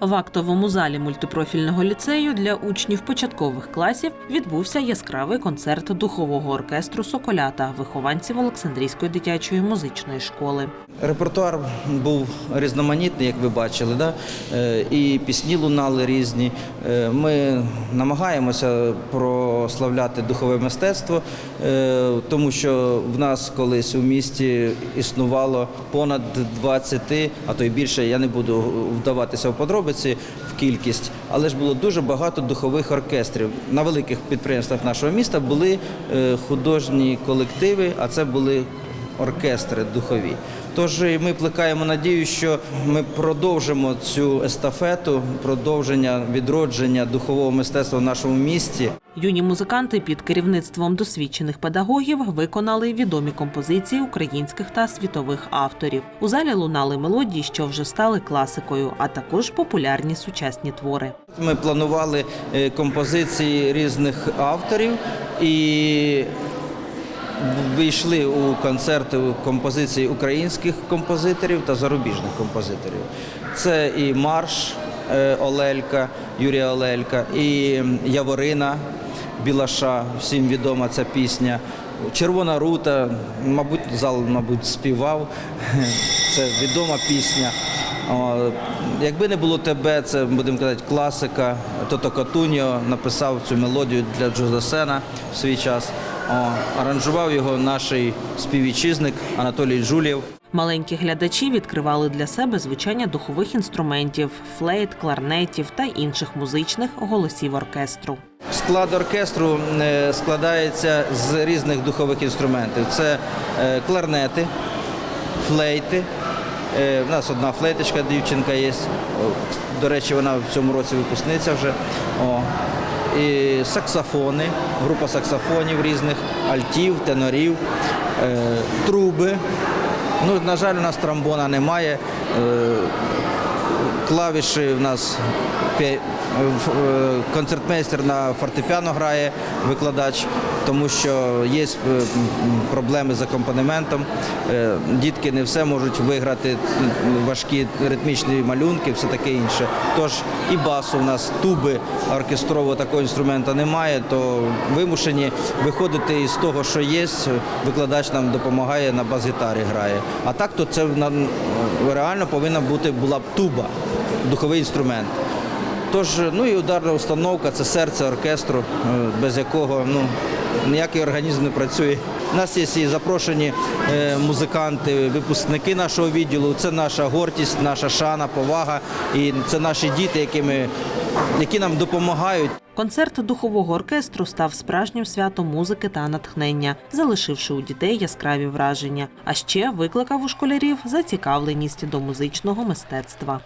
В актовому залі мультипрофільного ліцею для учнів початкових класів відбувся яскравий концерт духового оркестру Соколята, вихованців Олександрійської дитячої музичної школи. Репертуар був різноманітний, як ви бачили, да? Е, і пісні лунали різні. Е, Ми намагаємося прославляти духове мистецтво, е, тому що в нас колись у місті існувало понад 20, а то й більше, я не буду вдаватися в подробиці в кількість, але ж було дуже багато духових оркестрів. На великих підприємствах нашого міста були е, художні колективи, а це були оркестри духові. Тож ми плекаємо надію, що ми продовжимо цю естафету, продовження відродження духового мистецтва в нашому місті. Юні музиканти під керівництвом досвідчених педагогів виконали відомі композиції українських та світових авторів. У залі лунали мелодії, що вже стали класикою, а також популярні сучасні твори. Ми планували е, композиції різних авторів і вийшли у концерти композиції українських композиторів та зарубіжних композиторів. Це і марш е, Олелька, Юрія Олелька, і Яворина Білаша, всім відома ця пісня. Червона рута, мабуть, зал, мабуть, співав. Це відома пісня. Якби не було тебе, це будемо казати класика. Тото Катуньо написав цю мелодію для Джозесена в свій час. Аранжував його наш співвітчизник Анатолій Джулєв. Маленькі глядачі відкривали для себе звучання духових інструментів, флейт, кларнетів та інших музичних голосів оркестру. Склад оркестру е, складається з різних духових інструментів. Це е, кларнети, флейти. Е, У нас одна флейточка, дівчинка є. До речі, вона в цьому році випускниця вже. О. Саксофони, група саксофонів різних, альтів, тенорів, е, труби. Ну, на жаль, у нас тромбона немає. Клавіші в нас в- е, концертмейстер на фортепіано грає, викладач, тому що є е, проблеми з акомпанементом. Е, Дітки не все можуть виграти важкі ритмічні малюнки, все таке інше. Тож і басу у нас туби оркестрового такого інструменту немає, то вимушені виходити із того, що є. Викладач нам допомагає на бас-гітарі грає. А так то це в реально повинна бути була б туба, духовий інструмент. Тож, ну і ударна установка це серце оркестру, е, без якого ну, ніякий організм не працює. У нас є і запрошені е, музиканти, випускники нашого відділу. Це наша гордість, наша шана, повага. І це наші діти, які, ми, які нам допомагають. Концерт духового оркестру став справжнім святом музики та натхнення, залишивши у дітей яскраві враження. А ще викликав у школярів зацікавленість до музичного мистецтва.